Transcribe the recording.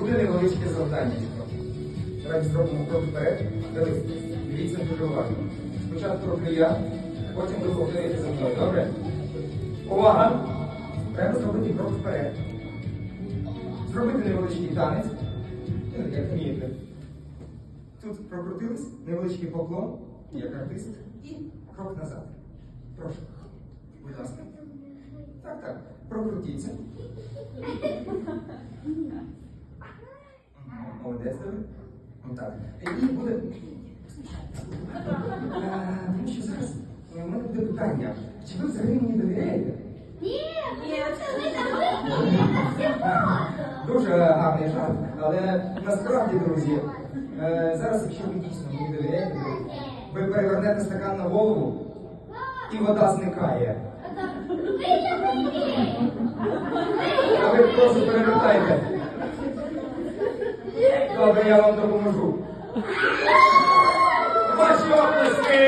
Буде невеличке завдання. Давайте зробимо крок вперед. Дивись, дивіться дуже уважно. Спочатку роблю я, потім ви повторюєте за мною. Добре? Увага! Треба зробити крок вперед. Зробити невеличкий танець. Ну, Як вмієте. Тут прокрутились, невеличкий поклон, як артист, і крок назад. Прошу. Будь ласка. Так, так. Прокрутіться. Добре. Отак. І буде. Е, Тому що зараз у мене буде питання. Чи ви взагалі мені довіряєте? Ні, це не так. Дуже гарний жарт, але насправді, друзі, е, зараз, якщо ви дійсно мені довіряєте, ви перевернете стакан на голову і вода зникає. А ви просто перевертайте. Добре, я вам допоможу. Ваші оплески!